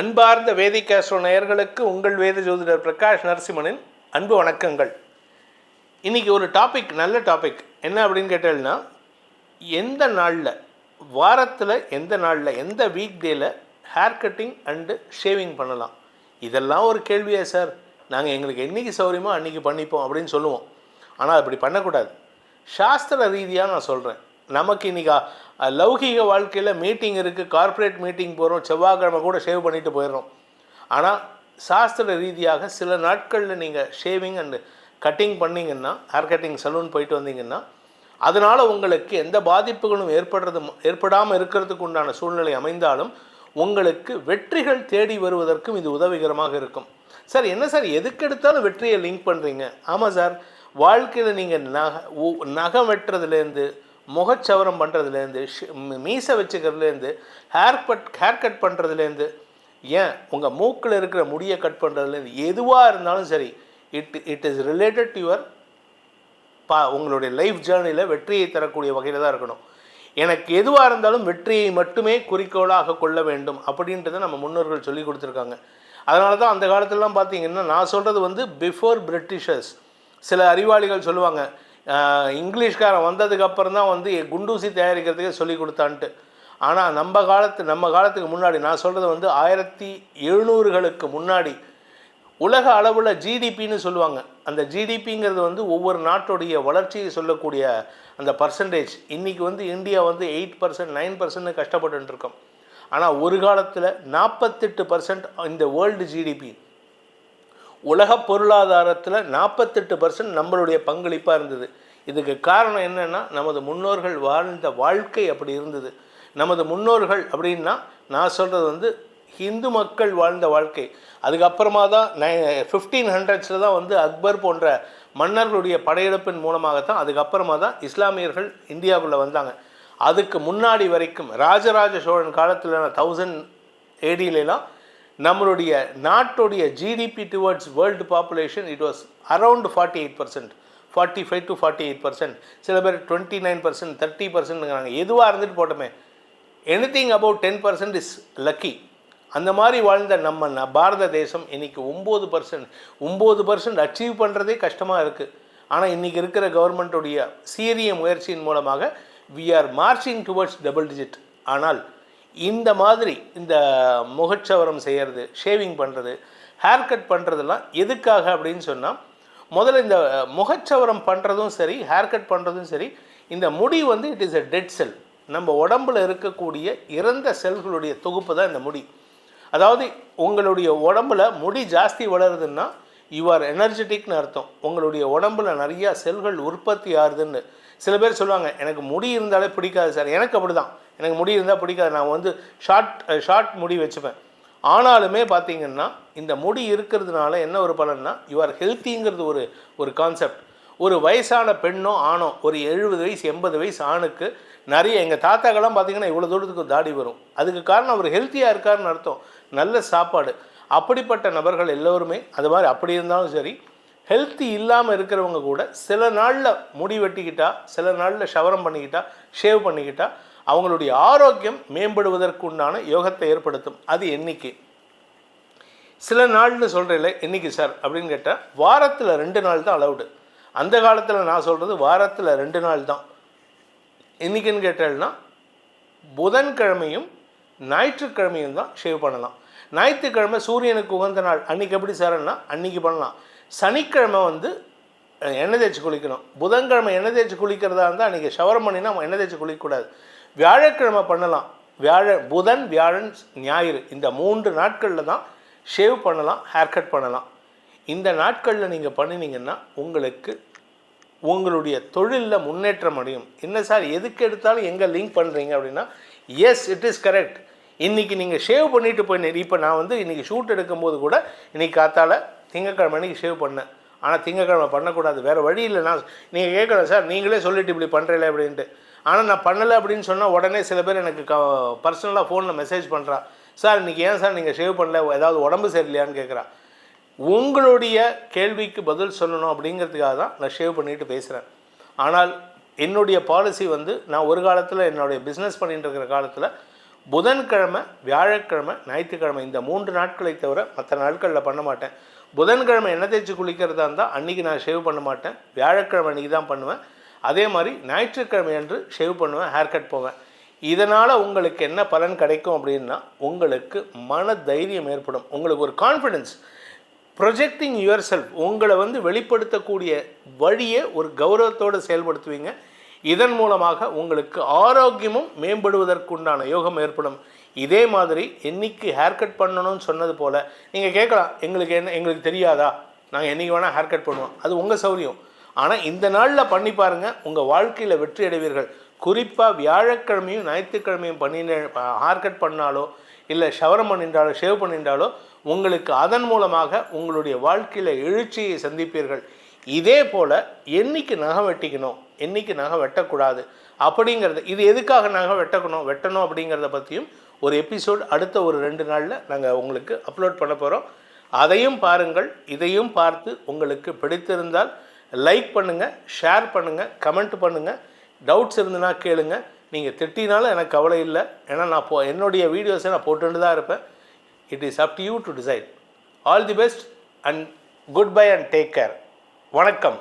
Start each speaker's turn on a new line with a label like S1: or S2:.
S1: அன்பார்ந்த வேதிகாஸ்ட்ரோ நேயர்களுக்கு உங்கள் வேத ஜோதிடர் பிரகாஷ் நரசிம்மனின் அன்பு வணக்கங்கள். இன்னைக்கு ஒரு டாபிக் நல்ல டாபிக் என்ன அப்படின்னு கேட்டேன்னா எந்த நாளில் வாரத்தில் எந்த நாளில் எந்த வீக் டேயில் ஹேர் கட்டிங் அண்டு ஷேவிங் பண்ணலாம்? இதெல்லாம் ஒரு கேள்வியா சார் நாங்கள் எங்களுக்கு என்னைக்கு சௌகரியமோ அன்றைக்கி பண்ணிப்போம் அப்படின்னு சொல்லுவோம். ஆனால் அப்படி பண்ணக்கூடாது. சாஸ்திர ரீதியாக நான் சொல்கிறேன் நமக்கு இன்றைக்கி லௌகீக வாழ்க்கையில் மீட்டிங் இருக்குது கார்ப்பரேட் மீட்டிங் போகிறோம் செவ்வாய்க்கிழமை கூட ஷேவ் பண்ணிட்டு போயிடுறோம். ஆனால் சாஸ்திர ரீதியாக சில நாட்களில் நீங்கள் ஷேவிங் அண்டு கட்டிங் பண்ணிங்கன்னா ஹேர் கட்டிங் சலூன் போயிட்டு வந்தீங்கன்னா அதனால் உங்களுக்கு எந்த பாதிப்புகளும் ஏற்படுறது ஏற்படாமல் இருக்கிறதுக்கு உண்டான சூழ்நிலை அமைந்தாலும் உங்களுக்கு வெற்றிகள் தேடி வருவதற்கும் இது உதவிகரமாக இருக்கும். சார் என்ன சார் எதுக்கு எடுத்தாலும் வெற்றியை லிங்க் பண்ணுறீங்க ஆமாம் சார் வாழ்க்கையில் நீங்கள் நக ஒ- நகம் வெட்டுறதுலேருந்து முகச்சவரம் பண்ணுறதுலேருந்து மீசை வச்சுக்கிறதுலேருந்து ஹேர் கட் ஹேர் கட் பண்ணுறதுலேருந்து ஏன் உங்கள் மூக்கில் இருக்கிற முடியை கட் பண்ணுறதுலேருந்து எதுவாக இருந்தாலும் சரி it it is related to your பா உங்களுடைய லைஃப் ஜேர்னியில் வெற்றியை தரக்கூடிய வகையில் தான் இருக்கணும். எனக்கு எதுவாக இருந்தாலும் வெற்றியை மட்டுமே குறிக்கோளாக கொள்ள வேண்டும் அப்படின்றத நம்ம முன்னோர்கள் சொல்லி கொடுத்துருக்காங்க. அதனால தான் அந்த காலத்திலலாம் பார்த்தீங்கன்னா நான் சொல்கிறது வந்து பிஃபோர் பிரிட்டிஷர்ஸ் சில அறிவாளிகள் சொல்லுவாங்க இங்கிலீஷ்காரன் வந்ததுக்கப்புறம் தான் வந்து குண்டூசி தயாரிக்கிறதுக்கே சொல்லி கொடுத்தான்ட்டு. ஆனால் நம்ம காலத்து நம்ம காலத்துக்கு முன்னாடி நான் சொல்கிறது வந்து ஆயிரத்தி எழுநூறுகளுக்கு முன்னாடி உலக அளவில் ஜிடிபின்னு சொல்லுவாங்க. அந்த ஜிடிபிங்கிறது வந்து ஒவ்வொரு நாட்டுடைய வளர்ச்சியை சொல்லக்கூடிய அந்த பர்சன்டேஜ் இன்றைக்கி வந்து இந்தியா வந்து எயிட் பர்சன்ட் நைன் பர்சன்ட் கஷ்டப்பட்டுருக்கோம் ஆனால் ஒரு காலத்தில் நாற்பத்தெட்டு பர்சன்ட் இந்த வேர்ல்டு ஜிடிபி உலக பொருளாதாரத்தில் நாற்பத்தெட்டு பர்சன்ட் நம்மளுடைய பங்களிப்பாக இருந்தது. இதுக்கு காரணம் என்னென்னா நமது முன்னோர்கள் வாழ்ந்த வாழ்க்கை அப்படி இருந்தது. நமது முன்னோர்கள் அப்படின்னா நான் சொல்கிறது வந்து ஹிந்து மக்கள் வாழ்ந்த வாழ்க்கை. அதுக்கப்புறமா தான் நை ஃபிஃப்டீன் ஹண்ட்ரட்ஸில் தான் வந்து அக்பர் போன்ற மன்னர்களுடைய படையெடுப்பின் மூலமாகத்தான் அதுக்கப்புறமா தான் இஸ்லாமியர்கள் இந்தியாவுக்குள்ளே வந்தாங்க. அதுக்கு முன்னாடி வரைக்கும் ராஜராஜ சோழன் காலத்தில் தௌசண்ட் ஏடியிலலாம் நம்மளுடைய நாட்டுடைய GDP towards world population it was around forty eight percent forty five to forty eight percent சில பேர் டுவெண்ட்டி நைன் பர்சன்ட் தேர்ட்டி பர்சன்ட்ங்கிறாங்க எதுவாக இருந்துட்டு போட்டோமே? Anything about ten percent is lucky அந்த மாதிரி வாழ்ந்த நம்ம ந- பாரத தேசம் இன்றைக்கி ஒம்பது பர்சன்ட் ஒம்பது பர்சன்ட் அச்சீவ் பண்ணுறதே கஷ்டமாக இருக்குது ஆனால் இன்றைக்கி இருக்கிற கவர்மெண்ட்டுடைய சீரிய முயற்சியின் மூலமாக we are marching towards double digit ஆனால் இந்த மாதிரி இந்த முகச்சவரம் செய்கிறது ஷேவிங் பண்ணுறது ஹேர் கட் பண்ணுறதெல்லாம் எதுக்காக அப்படின்னு சொன்னால் முதல்ல இந்த முகச்சவரம் பண்ணுறதும் சரி ஹேர் கட் பண்ணுறதும் சரி இந்த முடி வந்து it is a dead cell நம்ம உடம்புல இருக்கக்கூடிய இறந்த செல்களுடைய தொகுப்பு தான் இந்த முடி. அதாவது உங்களுடைய உடம்புல முடி ஜாஸ்தி வளருதுன்னா யூ ஆர் எனர்ஜெட்டிக்னு அர்த்தம். உங்களுடைய உடம்புல நிறையா செல்கள் உற்பத்தி ஆகுதுன்னு சில பேர் சொல்லுவாங்க எனக்கு முடி இருந்தாலே பிடிக்காது சார். எனக்கு அப்படி தான் எனக்கு முடி இருந்தால் பிடிக்காது. நான் வந்து ஷார்ட் ஷார்ட் முடி வச்சுப்பேன். ஆனாலுமே பார்த்தீங்கன்னா இந்த முடி இருக்கிறதுனால என்ன ஒரு பலன்னா யூ ஆர் ஹெல்த்திங்கிறது ஒரு ஒரு கான்செப்ட் ஒரு வயசான பெண்ணோ ஆணோ ஒரு எழுபது வயசு எண்பது வயசு ஆணுக்கு நிறைய எங்கள் தாத்தாக்கெல்லாம் பார்த்தீங்கன்னா இவ்வளோ தூரத்துக்கு தாடி வரும். அதுக்கு காரணம் அவர் ஹெல்த்தியாக இருக்காருன்னு அர்த்தம். நல்ல சாப்பாடு. அப்படிப்பட்ட நபர்கள் எல்லோருமே அது மாதிரி அப்படி இருந்தாலும் சரி ஹெல்த்தி இல்லாமல் இருக்கிறவங்க கூட சில நாளில் முடி வெட்டிக்கிட்டா சில நாளில் ஷவரம் பண்ணிக்கிட்டா ஷேவ் பண்ணிக்கிட்டா அவங்களுடைய ஆரோக்கியம் மேம்படுவதற்குண்டான யோகத்தை ஏற்படுத்தும். அது எண்ணிக்கை சில நாள்னு சொல்கிறேன்ல என்றைக்கு சார் அப்படின்னு கேட்டால் வாரத்தில் ரெண்டு நாள் தான் அலவுடு அந்த காலத்தில் நான் சொல்கிறது வாரத்தில் ரெண்டு நாள் தான். என்னைக்குன்னு கேட்டால்னா புதன்கிழமையும் ஞாயிற்றுக்கிழமையும் தான் ஷேவ் பண்ணலாம். ஞாயிற்றுக்கிழமை சூரியனுக்கு உகந்த நாள். அன்றைக்கி எப்படி சார்னா அன்றைக்கி பண்ணலாம். சனிக்கிழமை வந்து எண்ணெய் தேய்ச்சி குளிக்கணும். புதன்கிழமை எண்ணெய் தேய்ச்சி குளிக்கிறதா இருந்தால் அன்றைக்கி ஷவர் பண்ணினா எண்ணெய் தேய்ச்சி குளிக்கக்கூடாது வியாழக்கிழமை பண்ணலாம். வியாழ புதன் வியாழன் ஞாயிறு இந்த மூன்று நாட்களில் தான் ஷேவ் பண்ணலாம் ஹேர் கட் பண்ணலாம். இந்த நாட்களில் நீங்கள் பண்ணினீங்கன்னா உங்களுக்கு உங்களுடைய தொழிலில் முன்னேற்றம் அடையும். என்ன சார் எதுக்கு எடுத்தாலும் எங்கே லிங்க் பண்ணுறீங்க அப்படின்னா எஸ் இட் இஸ் கரெக்ட் இன்றைக்கி நீங்கள் ஷேவ் பண்ணிவிட்டு போய் இப்போ நான் வந்து இன்றைக்கி ஷூட் எடுக்கும்போது கூட இன்றைக்கி காத்தால திங்கக்கிழமை அன்றைக்கி ஷேவ் பண்ணேன் ஆனால் திங்கக்கிழமை பண்ணக்கூடாது. வேறு வழி இல்லை. நான் நீங்கள் கேட்கணும் சார் நீங்களே சொல்லிட்டு இப்படி பண்ணுறீங்களே அப்படின்ட்டு. ஆனால் நான் பண்ணலை அப்படின்னு சொன்னால் உடனே சில பேர் எனக்கு க பர்சனலாக ஃபோனில் மெசேஜ் பண்ணுறா சார் இன்றைக்கி ஏன் சார் நீங்கள் ஷேவ் பண்ணல? ஏதாவது உடம்பு சரியில்லையான்னு கேட்குறா உங்களுடைய கேள்விக்கு பதில் சொல்லணும் அப்படிங்கிறதுக்காக தான் நான் ஷேவ் பண்ணிட்டு பேசுகிறேன் ஆனால் என்னுடைய பாலிசி வந்து நான் ஒரு காலத்தில் என்னுடைய பிஸ்னஸ் பண்ணிட்டு இருக்கிற காலத்தில் புதன்கிழமை வியாழக்கிழமை ஞாயிற்றுக்கிழமை இந்த மூன்று நாட்களை தவிர மற்ற நாட்களில் பண்ண மாட்டேன். புதன்கிழமை எண்ணெய் தேய்ச்சி குளிக்கிறதா இருந்தால் அன்றைக்கி நான் ஷேவ் பண்ண மாட்டேன். வியாழக்கிழமை அன்றைக்கி தான் பண்ணுவேன். அதே மாதிரி ஞாயிற்றுக்கிழமை அன்று ஷேவ் பண்ணுவேன் ஹேர் கட் போவேன். இதனால் உங்களுக்கு என்ன பலன் கிடைக்கும் அப்படின்னா உங்களுக்கு மன தைரியம் ஏற்படும். உங்களுக்கு ஒரு கான்ஃபிடென்ஸ் ப்ரொஜெக்டிங் யுவர் செல்ஃப் உங்களை வந்து வெளிப்படுத்தக்கூடிய வழியை ஒரு கௌரவத்தோடு செயல்படுத்துவீங்க. இதன் மூலமாக உங்களுக்கு ஆரோக்கியமும் மேம்படுவதற்குண்டான யோகம் ஏற்படும். இதே மாதிரி என்னைக்கு ஹேர் கட் பண்ணணும்னு சொன்னது போல் நீங்கள் கேட்கலாம் எங்களுக்கு என்ன எங்களுக்கு தெரியாதா? நாங்கள் என்றைக்கு வேணால் ஹேர் கட் பண்ணுவோம். அது உங்கள் சௌரியம். ஆனால் இந்த நாளில் பண்ணி பாருங்கள் உங்கள் வாழ்க்கையில் வெற்றி அடைவீர்கள். குறிப்பாக வியாழக்கிழமையும் ஞாயிற்றுக்கிழமையும் பண்ணின ஹேர் கட் பண்ணாலோ இல்லை ஷவரம் பண்ணின்றாலோ ஷேவ் பண்ணின்றாலோ உங்களுக்கு அதன் மூலமாக உங்களுடைய வாழ்க்கையில் எழுச்சியை சந்திப்பீர்கள். இதே போல் என்றைக்கு நகை வெட்டிக்கணும் என்றைக்கு நகை வெட்டக்கூடாது அப்படிங்கிறது இது எதுக்காக நாங்கள் வெட்டக்கணும் வெட்டணும் அப்படிங்கிறத பற்றியும் ஒரு எபிசோட் அடுத்த ஒரு ரெண்டு நாளில் நாங்கள் உங்களுக்கு அப்லோட் பண்ண போகிறோம் அதையும் பாருங்கள் இதையும் பார்த்து உங்களுக்கு பிடித்திருந்தால் லைக் பண்ணுங்கள் ஷேர் பண்ணுங்கள் கமெண்ட் பண்ணுங்கள் டவுட்ஸ் இருந்துன்னா கேளுங்கள் நீங்கள் திட்டினாலும் எனக்கு கவலை இல்லை. ஏன்னா நான் போ என்னுடைய வீடியோஸை நான் போட்டுட்டு தான் இருப்பேன். It is up to you to decide all the best and goodbye and take care வணக்கம்.